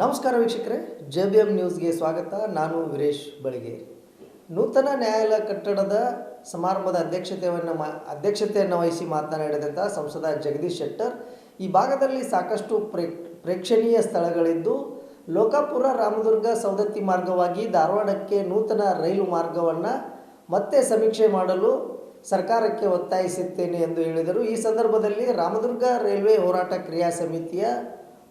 ನಮಸ್ಕಾರ ವೀಕ್ಷಕರೇ J B M ನ್ಯೂಸ್ಗೆ ಸ್ವಾಗತ. ನಾನು ವೀರೇಶ್ ಬಳಿಗೆ. ನೂತನ ನ್ಯಾಯಾಲಯ ಕಟ್ಟಡದ ಸಮಾರಂಭದ ಅಧ್ಯಕ್ಷತೆಯನ್ನು ಮಾ, ಅಧ್ಯಕ್ಷತೆಯನ್ನು ವಹಿಸಿ ಮಾತನಾಡಿದಂಥ ಸಂಸದ ಜಗದೀಶ್ ಶೆಟ್ಟರ್, ಈ ಭಾಗದಲ್ಲಿ ಸಾಕಷ್ಟು ಪ್ರೇ, ಪ್ರೇಕ್ಷಣೀಯ ಸ್ಥಳಗಳಿದ್ದು, ಲೋಕಾಪುರ ರಾಮದುರ್ಗ ಸವದತ್ತಿ ಮಾರ್ಗವಾಗಿ ಧಾರವಾಡಕ್ಕೆ ನೂತನ ರೈಲು ಮಾರ್ಗವನ್ನು ಮತ್ತೆ ಸಮೀಕ್ಷೆ ಮಾಡಲು ಸರ್ಕಾರಕ್ಕೆ ಒತ್ತಾಯಿಸುತ್ತೇನೆ ಎಂದು ಹೇಳಿದರು. ಈ ಸಂದರ್ಭದಲ್ಲಿ ರಾಮದುರ್ಗ ರೈಲ್ವೆ ಹೋರಾಟ ಕ್ರಿಯಾ ಸಮಿತಿಯ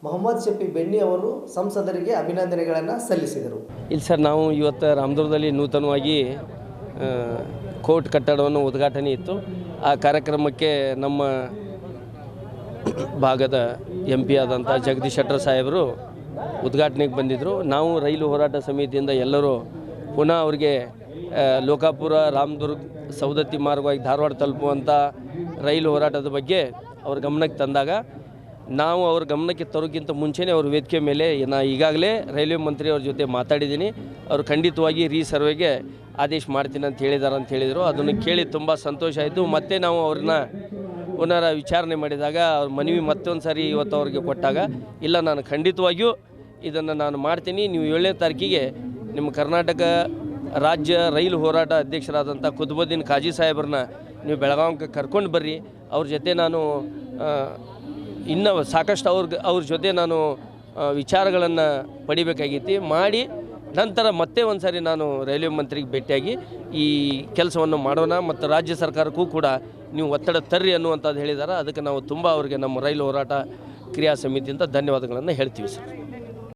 ಮೊಹಮ್ಮದ್ ಶಫಿ ಬೆನ್ನಿ ಅವರು ಸಂಸದರಿಗೆ ಅಭಿನಂದನೆಗಳನ್ನು ಸಲ್ಲಿಸಿದರು. ಇಲ್ಲಿ ಸರ್, ನಾವು ಇವತ್ತು ರಾಮದುರ್ಗದಲ್ಲಿ ನೂತನವಾಗಿ ಕೋರ್ಟ್ ಕಟ್ಟಡವನ್ನು ಉದ್ಘಾಟನೆ ಇತ್ತು. ಆ ಕಾರ್ಯಕ್ರಮಕ್ಕೆ ನಮ್ಮ ಭಾಗದ ಎಂ ಪಿ ಆದಂಥ ಜಗದೀಶ್ ಶೆಟ್ಟರ್ ಸಾಹೇಬರು ಉದ್ಘಾಟನೆಗೆ ಬಂದಿದ್ದರು ನಾವು ರೈಲು ಹೋರಾಟ ಸಮಿತಿಯಿಂದ ಎಲ್ಲರೂ ಪುನಃ ಅವರಿಗೆ ಲೋಕಾಪುರ, ರಾಮದುರ್ಗ ಸೌದತ್ತಿ ಮಾರ್ಗವಾಗಿ ಧಾರವಾಡ ತಲುಪುವಂಥ ರೈಲು ಹೋರಾಟದ ಬಗ್ಗೆ ಅವ್ರ ಗಮನಕ್ಕೆ ತಂದಾಗ ನಾವು ಅವ್ರ ಗಮನಕ್ಕೆ ತರೋಕ್ಕಿಂತ ಮುಂಚೆನೇ ಅವ್ರ ವೇದಿಕೆ ಮೇಲೆ ನಾ ಈಗಾಗಲೇ ರೈಲ್ವೆ ಮಂತ್ರಿ ಅವ್ರ ಜೊತೆ ಮಾತಾಡಿದ್ದೀನಿ. ಅವರು ಖಂಡಿತವಾಗಿ ರೀಸರ್ವೆಗೆ ಆದೇಶ ಮಾಡ್ತೀನಿ ಅಂತ ಹೇಳಿದ್ದಾರೆ ಅಂತ ಹೇಳಿದರು. ಅದನ್ನು ಕೇಳಿ ತುಂಬ ಸಂತೋಷ ಆಯಿತು. ಮತ್ತೆ ನಾವು ಅವ್ರನ್ನ ಪುನರ ವಿಚಾರಣೆ ಮಾಡಿದಾಗ ಅವ್ರ ಮನವಿ ಮತ್ತೊಂದು ಸಾರಿ ಇವತ್ತು ಅವ್ರಿಗೆ ಕೊಟ್ಟಾಗ, ಇಲ್ಲ, ನಾನು ಖಂಡಿತವಾಗಿಯೂ ಇದನ್ನು ನಾನು ಮಾಡ್ತೀನಿ. ನೀವು ಏಳನೇ ತಾರೀಕಿಗೆ ನಿಮ್ಮ ಕರ್ನಾಟಕ ರಾಜ್ಯ ರೈಲು ಹೋರಾಟ ಅಧ್ಯಕ್ಷರಾದಂಥ ಕುತುಬುದ್ದೀನ್ ಖಾಜಿ ಸಾಹೇಬ್ರನ್ನ ನೀವು ಬೆಳಗಾವಿಗೆ ಕರ್ಕೊಂಡು ಬರ್ರಿ. ಅವ್ರ ಜೊತೆ ನಾನು ಇನ್ನೂ ಸಾಕಷ್ಟು ಅವ್ರ ಅವ್ರ ಜೊತೆ ನಾನು ವಿಚಾರಗಳನ್ನು ಪಡಿಬೇಕಾಗಿತ್ತು. ಮಾಡಿ ನಂತರ ಮತ್ತೆ ಒಂದು ಸಾರಿ ನಾನು ರೈಲ್ವೆ ಮಂತ್ರಿಗೆ ಭೇಟಿಯಾಗಿ ಈ ಕೆಲಸವನ್ನು ಮಾಡೋಣ ಮತ್ತು ರಾಜ್ಯ ಸರ್ಕಾರಕ್ಕೂ ಕೂಡ ನೀವು ಒತ್ತಡ ತರ್ರಿ ಅನ್ನುವಂಥದ್ದು ಹೇಳಿದ್ದಾರೆ ಅದಕ್ಕೆ ನಾವು ತುಂಬ ಅವರಿಗೆ ನಮ್ಮ ರೈಲು ಹೋರಾಟ ಕ್ರಿಯಾ ಸಮಿತಿಯಿಂದ ಧನ್ಯವಾದಗಳನ್ನು ಹೇಳ್ತೀವಿ ಸರ್.